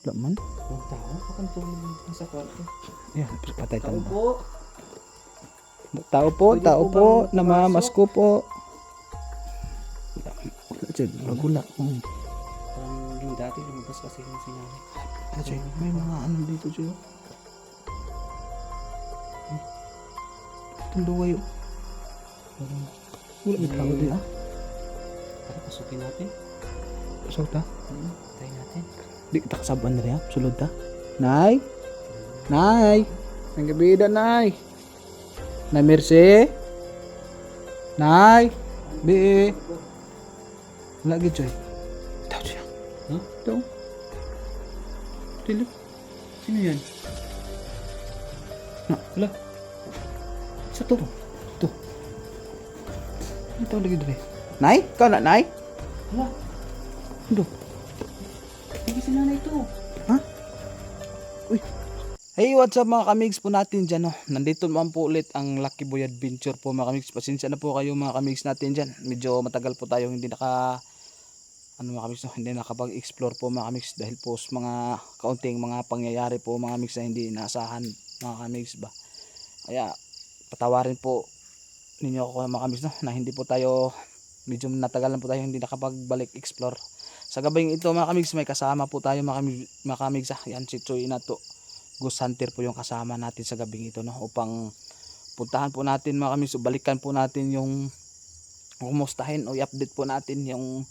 Wala man. Ang tao, pakan po nasa kwarto. Ayan, patay Tao tayo. po. Tao po, tao po bang namamasko po. Dyan, magula. Hmm. Parang yung dati lumabas kasi yung sinabi. Wala dyan, may mga ano dito. Hmm. Itong luway oh. Parang, wala may tao din ah. Tara, pasukin natin. So ta, Hmm, tayo natin. Di kita kasaban na rin ah. Sulod ta. Nay! Nay! Ang gabida, Nay! Nay Mercy! Nay! Bi! Wala gid Joy. Tao siya. Huh? Tao. Dili. Sino yan? Na, Wala. sa to. To. Ano tao lagi dre? Nay? Ikaw na, Nay? Wala. Ano? Hindi si nanay ito. Ha? Uy. Hey, what's up mga kamigs po natin dyan, no? Nandito naman po ulit ang Lucky Boy Adventure po mga kamigs. Pasensya na po kayo mga kamigs natin dyan. Medyo matagal po tayo hindi naka ano mga kamigs, no? hindi nakapag-explore po mga kamigs dahil po sa mga kaunting mga pangyayari po mga kamigs na hindi inaasahan mga kamigs ba. Kaya patawarin po ninyo ako mga kamigs no? na hindi po tayo medyo natagalan po tayo hindi nakapagbalik explore sa gabing ito mga kamigs may kasama po tayo mga kamigs, mga kamigs ah. Yan si Choy na to. Ghost Hunter po yung kasama natin sa gabing ito no? Upang puntahan po natin mga kamigs balikan po natin yung kumustahin o i-update po natin yung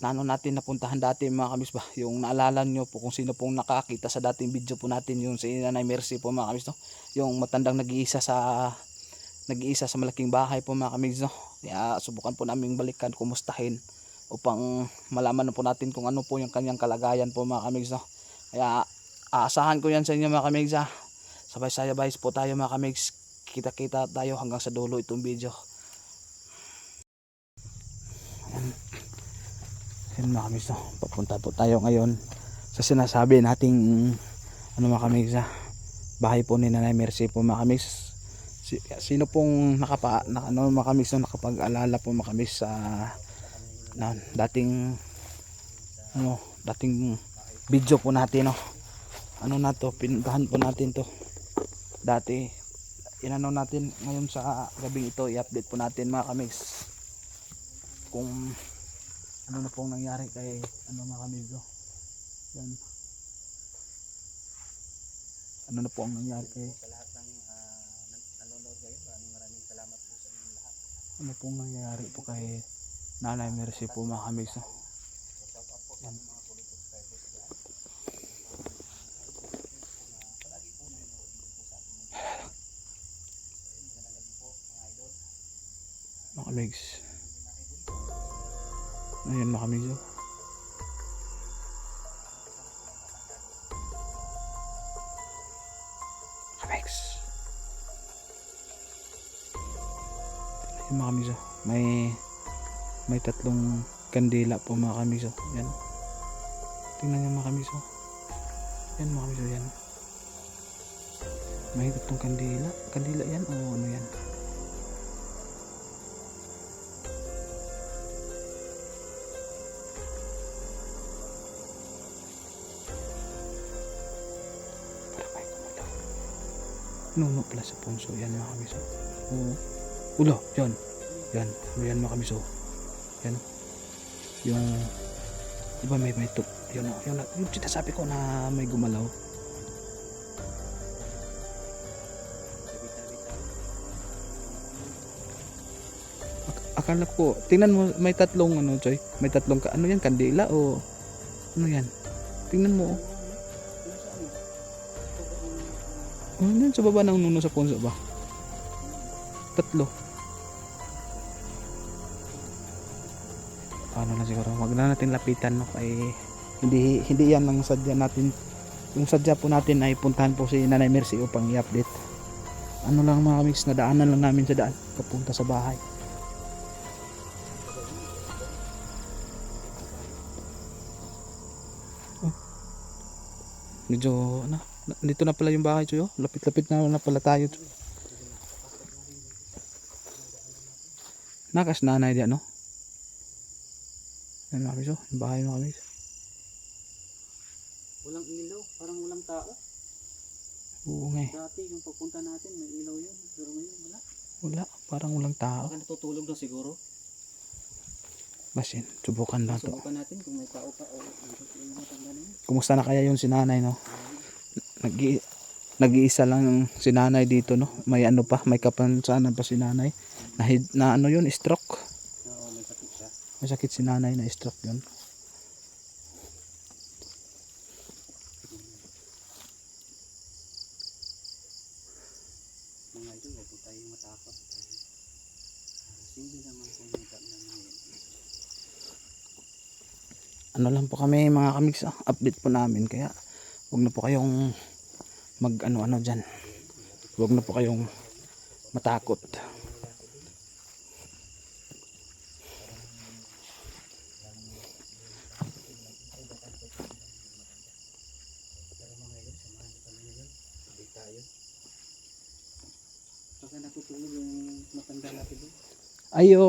nano natin napuntahan dati mga kamigs ba? Yung naalala nyo po kung sino pong nakakita sa dating video po natin yung si Nanay Mercy po mga kamigs no? Yung matandang nag-iisa sa nag-iisa sa malaking bahay po mga kamigs no? Kaya subukan po namin balikan kumustahin upang malaman na po natin kung ano po yung kanyang kalagayan po mga kamigs no. Kaya aasahan ko yan sa inyo mga kamigs ha. Sabay-sabay po tayo mga kamigs. Kita-kita tayo hanggang sa dulo itong video. Ayan mga kamigs no. Papunta po tayo ngayon sa sinasabi nating ano mga kamigs ha. Bahay po ni Nanay Mercy po mga kamigs. Si- Sino pong nakapa, na, ano, mga kamigs no, nakapag-alala po mga kamigs sa na dating ano dating video po natin no ano na to pinuntahan po natin to dati inano natin ngayon sa gabing ito i-update po natin mga kamigs kung ano na pong nangyari kay ano mga kamigs oh. yan ano na po ang nangyari kay Sa lahat ng nanonood ngayon, maraming maraming salamat po sa inyong lahat. ano pong nangyari po kay Nanay Mercy po mga kamigs? Yan. mga kamigs ayun mga kamigs oh. kamigs ayun mga kamigs oh. may may tatlong kandila po mga kamigs oh. yan tingnan nyo mga kamigs oh. yan mga kamigs oh, yan may tatlong kandila kandila yan o ano yan. Nuno pala sa punso. Yan mga kamiso. Oo. Ulo. Yan. Yan. Yan mga kamiso. Yan. Yung Diba may may tuk. Yun o. Yun, yung sinasabi ko na may gumalaw. Ak- akala ko, tingnan mo, may tatlong ano, Choy. May tatlong, ka, ano yan, kandila o ano yan? Tingnan mo. oh. Ano yan sa baba ng nuno sa punso ba? Tatlo. Na natin lapitan no kay hindi hindi yan ang sadya natin. Yung sadya po natin ay puntahan po si Nanay Mercy upang i-update. Ano lang mga mix na daanan lang namin sa daan papunta sa bahay. Oh. Medyo ano, na- dito na pala yung bahay Choy. oh. Lapit-lapit na na pala tayo. Choy. Nakas nanay diyan no. Yan mga miso, yung bahay mga miso. Walang ilaw, parang walang tao. Oo nga eh. Dati yung pagpunta natin may ilaw yun. Pero ngayon wala. Wala, parang walang tao. Baka natutulog na siguro. Basin, subukan na to. Subukan natin kung may tao pa o na. Kumusta na kaya yung sinanay, no? nag nag-iisa lang yung sinanay dito, no? May ano pa, may kapansanan pa sinanay. Na, hid- na ano yun, stroke. Oo, may sakit siya. May sakit sinanay na stroke yun. Mga idol, huwag po tayong matakot. Naman po yung dam. Ano lang po kami mga kamigs, ah, update po namin. Kaya, huwag na po kayong mag ano-ano dyan. Huwag na po kayong matakot. Pero mga idol, samahan niyo kami ngayon. Sabay tayo. Baka natutulog yung matanda natin doon. Ayo,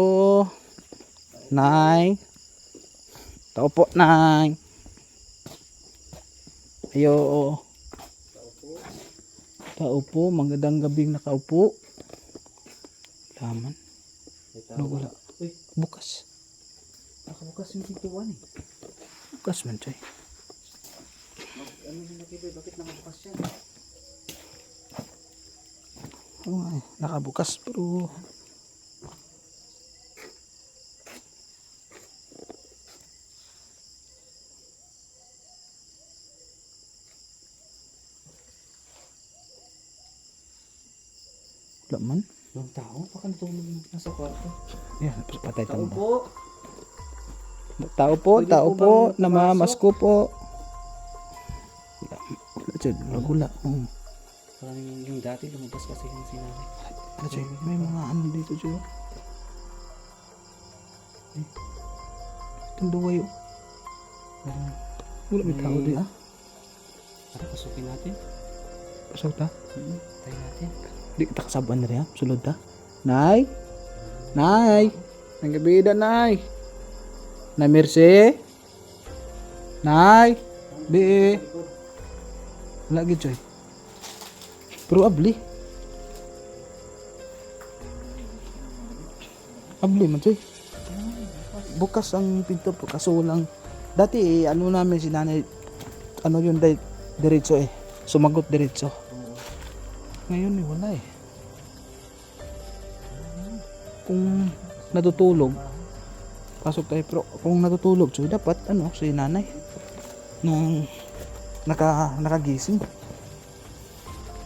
Nay. Tao po, Nay. Ayo. Tao po. Tao po, magandang gabing nakaupo. Laman. Ano wala? Uy, Bukas. nakabukas yung pintuan eh. Bukas man, Choy. Mag, ano yung nakiboy, bakit nakabukas yan? Oo nga eh, nakabukas pero man. Yung tao, baka natulog yung nasa kwarto. Yan, patay Tao tanda. po. Tao po, Pwede tao po po, namamasko po. Wala, wala dyan, wala. Oh. Parang yung, yung dati lumabas kasi yung sinabi. Wala dyan, may mga ano dito dyan. Eh, itong duway oh. Parang, Wala may tao May- di ah. tara, pasukin natin. Pasok ta. Hmm, tayo natin. Di kita kasabuan na rin ha. Sulod ta. Nay! Nay! Nagabida, Nay! Nay Mercy! Nay! Di! Wala gid Choy. Pero abli. Abli man Choy. Bukas ang pinto po kaso lang dati eh, ano namin si nanay ano yun diretso eh sumagot diretso ngayon eh, wala eh. Kung natutulog, pasok tayo. Pero kung natutulog, so dapat ano, si nanay. Nung naka, nakagising.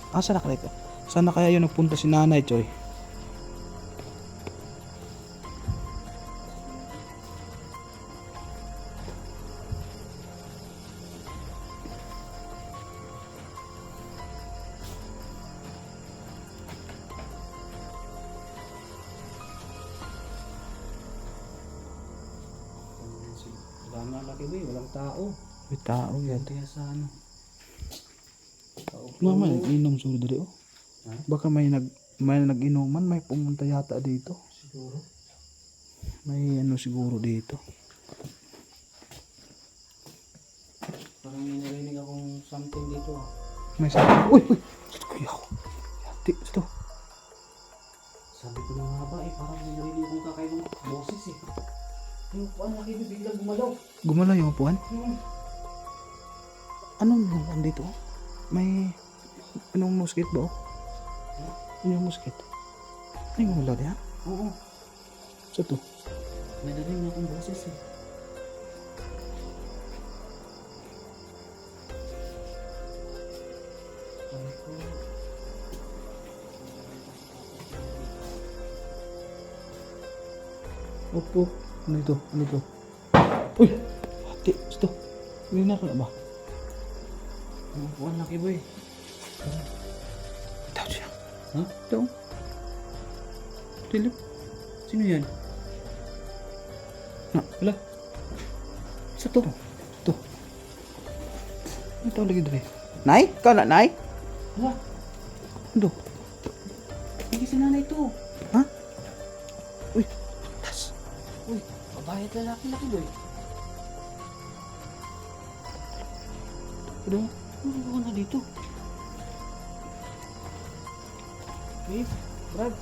Ah, saan na kaya? Sana kaya yun nagpunta si nanay, Choy? Sa ano. Mama, nag-inom suro dali oh. Ha? Baka may nag may nag-inuman, may pumunta yata dito. Siguro. May ano siguro dito. Parang may narinig akong something dito ah. May sabi. Uy, uy. Kuya ko. Yati, ito. Sabi ko na nga ba eh, parang may narinig akong kakaibang boses eh. Yung ano laki boy, biglang gumalaw. Gumalaw yung upuan. Hmm. Anong luman dito? May anong musket ba? Ano yung musket? Ano yung gumalaw diyan? Oo, Sa to? may narinig akong boses eh. Opo. Ano ito? Ano ito? Uy! Hati! Ito. Hindi na ka na ba? Ang buwan laki boy. Tao siya. Ha? Ito. Tilip. Sino yan? Na, wala. Sa to. Ito. Ano tao lagi dali? Nay? Ikaw na, Nay? Hala, Ano? hindi si nanay to. Ha? Uy! Tas. Uy, babae at lalaki laki boy. Ano? Ano ko na dito? Miss, Brad.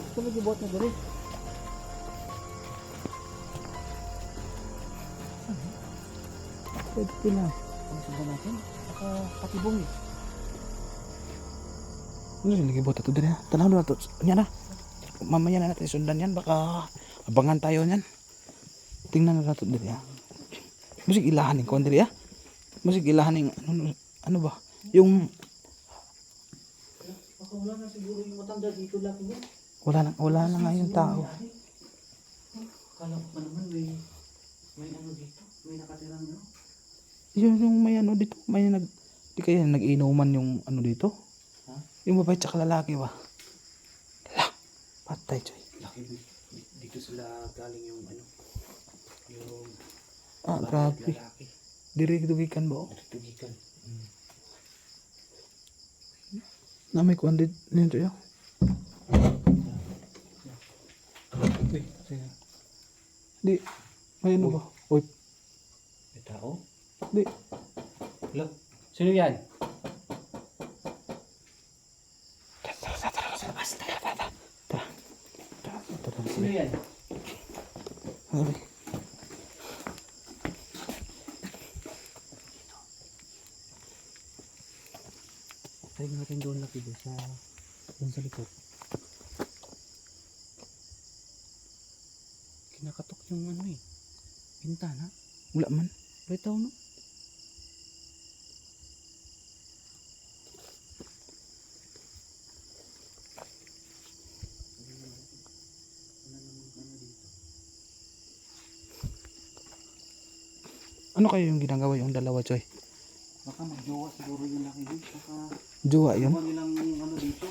Ito lagi buhat na dali. Pwede pila. Ano sundan natin? Baka katibong eh. Ano yung lagi buhat ito dali? Tanaw na ito. Yan na. Mamaya na natin sundan yan. Baka abangan tayo yan. Tingnan na natin dali ha. Musik ilahan yung kuwan dali ha. Musik ilahan yung ano, ano ba? Yung Baka wala na siguro yung matanda dito laki mo. wala na, wala na nga yung tao. Kala ko pa naman may may ano dito. May nakatirang ano. Yung, yung may ano dito, may nag, di kaya nag-inuman yung ano dito? Ha? Yung babae tsaka lalaki ba? Hala, patay. Laki mo. Dito sila galing yung ano. Yung Ah, grabe. lalaki. Dirig-dugikan ba? oh? Tugikan. Na may Joy. oh. Uy, sino? Di, may ano ba? Uy, May tao? di. Hello? Sino yan? Sino yan? Sabi. Try natin doon laki doon sa doon sa likod. Kinakatok yung ano eh. Bintana. Wala man. May tao no? Ano kayo yung ginagawa yung dalawa Joy? Baka magjowa siguro yung laki doon. Baka Jowa yun? ano nilang ano dito.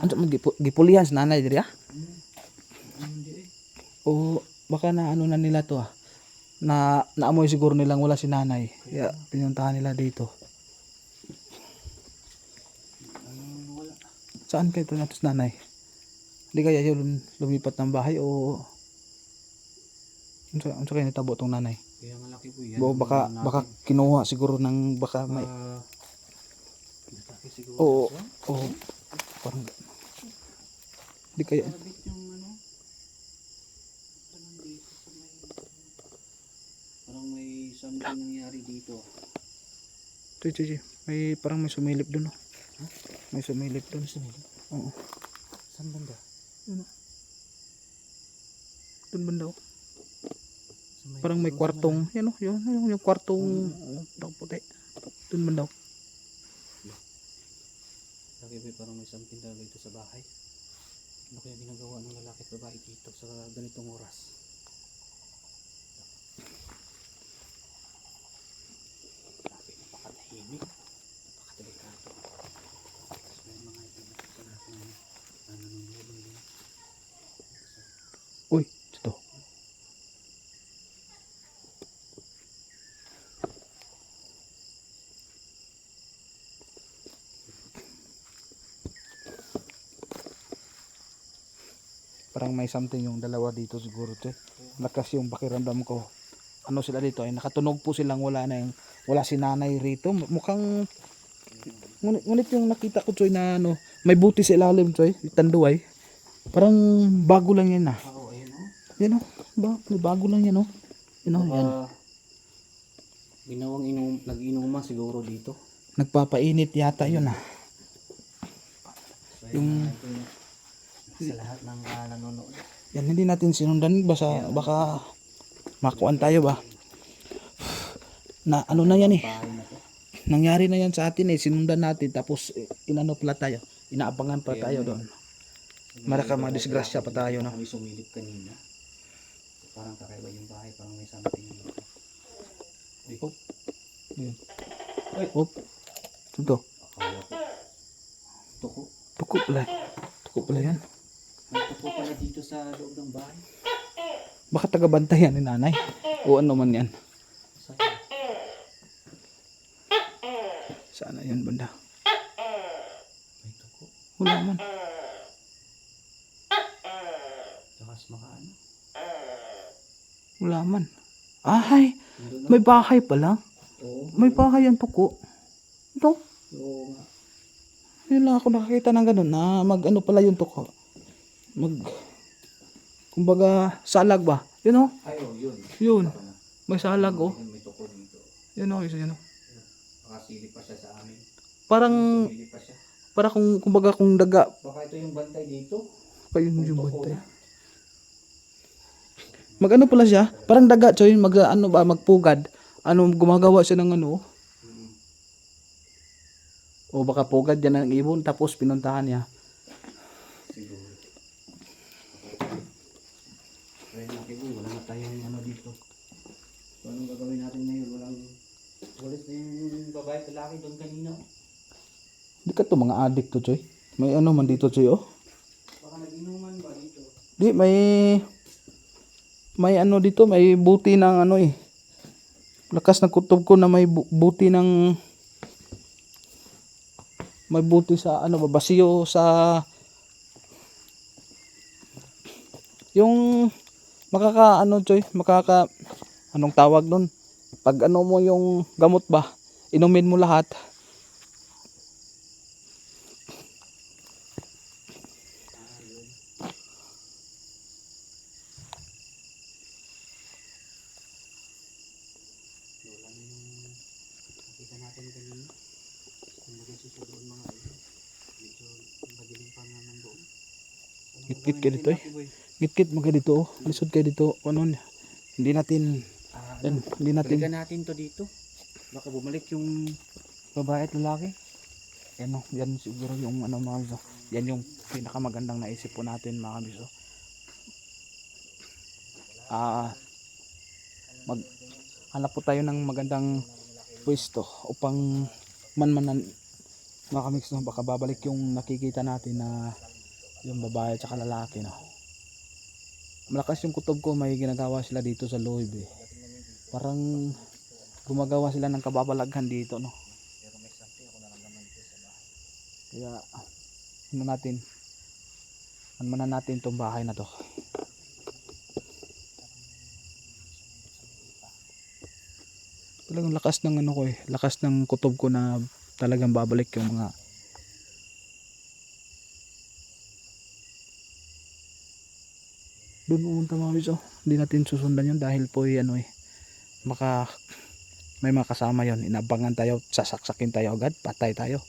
Ano man gipu- gipulihan sa nanay diri ah? Hmm. Ano. O baka na ano na nila to ah. Na naamoy siguro nilang wala si nanay. Kaya pinuntahan nila dito. Ano. Saan kayo ito natos nanay? Hindi kaya yun lumipat ng bahay o ano ano kayo nitabo tong nanay? Kaya nga laki po yan. Bo, baka Ano baka natin. kinuha siguro ng baka may Ah, Natake siguro. Oo. sa- o parang Hindi kaya Sabit yung ano. Parang dito sa may... Parang may something nangyari dito. Tuy, tuy, tuy. may parang may sumilip doon oh. May sumilip doon. Oo. Saan banda? Doon banda oh. Parang may kwartong, yan oh, yun, yun, yung kwartong oh, puti. Doon banda oh. Laki ba parang may something talaga dito sa bahay? Ano kaya ginagawa ng lalaki at babae dito sa ganitong oras? Grabe, napakatahimik. Napakadelikado. Tapos may mga ipinakita natin na nanunulong din. Uy, ito. Parang may something yung dalawa dito siguro, te. Lakas yung pakiramdam ko. Ano sila dito ay nakatunog po silang wala na yung wala si nanay rito. Mukhang ngunit, ngunit yung nakita ko Choy na ano, may buti sa ilalim Choy, tanduay. Parang bago lang yan ah. Oo, ayun o. Yan o. Ba, bago lang yan o. Yan o, yan. Ginawang inom, nag-inuman siguro dito. Nagpapainit yata yun ah. Yung... Sa lahat ng uh, nanonood. Yan, hindi natin sinundan. Basta, baka makuan tayo ba. Na ano na yan eh. Nangyari na yan sa atin eh. Sinundan natin. Tapos eh, inano pala tayo. Inaabangan pa tayo doon. Maraka mga disgrasya pa tayo, no? Kami sumilip kanina. Parang kakaiba yung bahay. Parang may something. Yan. Ay. Hop. Akala ko. Tuko. Tuko pala. Tuko pala yan. May tuko pala dito sa loob ng bahay. Baka tagabantayan ni nanay. O ano man yan. Sana yan banda. Wala man. Lakas makaano. Wala man. Ay, Nandun na. may bahay pala. May bahay ang tuko. Ito. Oo nga. Yun lang ako nakakita ng ganun na mag ano pala yung tuko. Mag kumbaga salag ba? Yun oh. Ay, oh, yun. Yun. May salag oh. Ayun, May tuko dito. Yun oh, isa yun oh. Nakasilip pa siya sa amin. Parang Silip pa siya. para kung kumbaga kung daga Baka ito yung bantay dito. pa yun yung Tuko bantay. na. Mag ano pala siya? Parang daga choy mag ano ba magpugad. Ano gumagawa siya ng ano? Mm. O baka pugad yan ng ibon tapos pinuntahan niya. Siguro. Kaya natin kung wala na tayong ano dito. So anong gagawin natin ngayon? Walang walis na yung babae at lalaki doon kanina. oh. Di ka to mga addict to choy. May ano man dito choy oh. Baka nag-inuman ba dito? Di may may ano dito, may buti ng ano eh. Lakas ng kutob ko na may bu- buti ng may buti sa ano ba basiyo sa yung makaka ano choy, makaka anong tawag nun? Pag ano mo yung gamot ba, inumin mo lahat. Wala na yung nakita natin kanina. Kung nagasuso doon mga ayun. Medyo madilim pa nga nandoon. Ano Git-git ka dito eh. Git-git mo kayo dito, oh. lisod kayo dito. Ano, hindi natin, Ah, yan, hindi natin Balikan natin to dito. Baka bumalik yung babae at lalaki. Yan, oh, yan siguro yung ano mga miso. Yan yung pinakamagandang naisip po natin mga miso. Ah, mag hanap po tayo ng magandang pwesto upang manmanan mga kamix no, baka babalik yung nakikita natin na yung babae at lalaki no. Malakas yung kutob ko, may ginagawa sila dito sa Loib eh. Parang gumagawa sila ng kababalaghan dito no. Kaya ano natin manmanan natin tong bahay na to. Talagang lakas ng ano ko eh, lakas ng kutob ko na talagang babalik yung mga doon pumunta mga biso. Hindi natin susundan yun dahil po eh, ano eh, maka may mga kasama yon inabangan tayo sasaksakin tayo agad patay tayo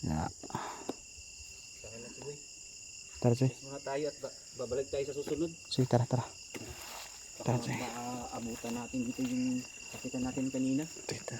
yeah. tara Choy. Muna tayo at ba- babalik tayo sa susunod. sige tara tara Tara, Choy. maabutan natin dito yung kapitan natin kanina. Tara